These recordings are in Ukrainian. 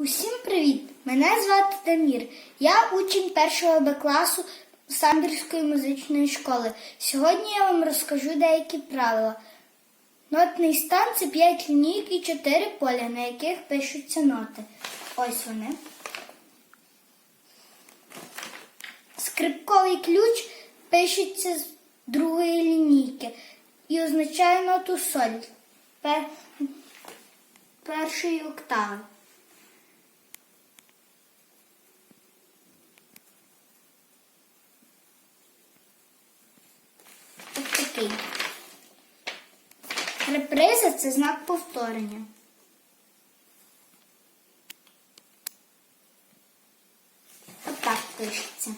Усім привіт! Мене звати Дамір. Я учень першого Б класу Самбірської музичної школи. Сьогодні я вам розкажу деякі правила. Нотний стан це 5 лінійок і 4 поля, на яких пишуться ноти. Ось вони. Скрипковий ключ пишеться з другої лінійки і означає ноту соль пер... першої октави. Ось. Реприза це знак повторення. Отак пишеться.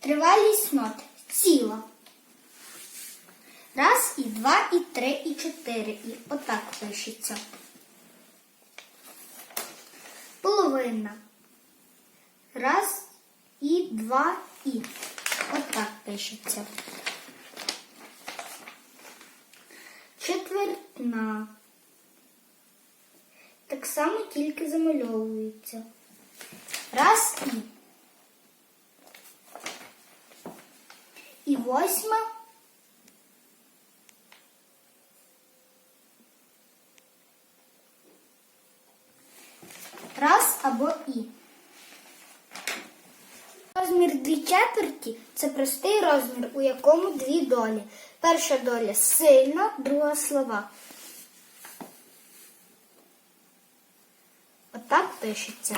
Тривалість нот ціла. Раз, і два, і три, і чотири. І отак пишеться. Половина. Раз, і два, і. Отак пишеться. Четвертна. Так само тільки замальовується. Раз і. І восьма. Раз або і. Розмір дві четверті це простий розмір, у якому дві долі. Перша доля сильна, друга слова. Отак пишеться.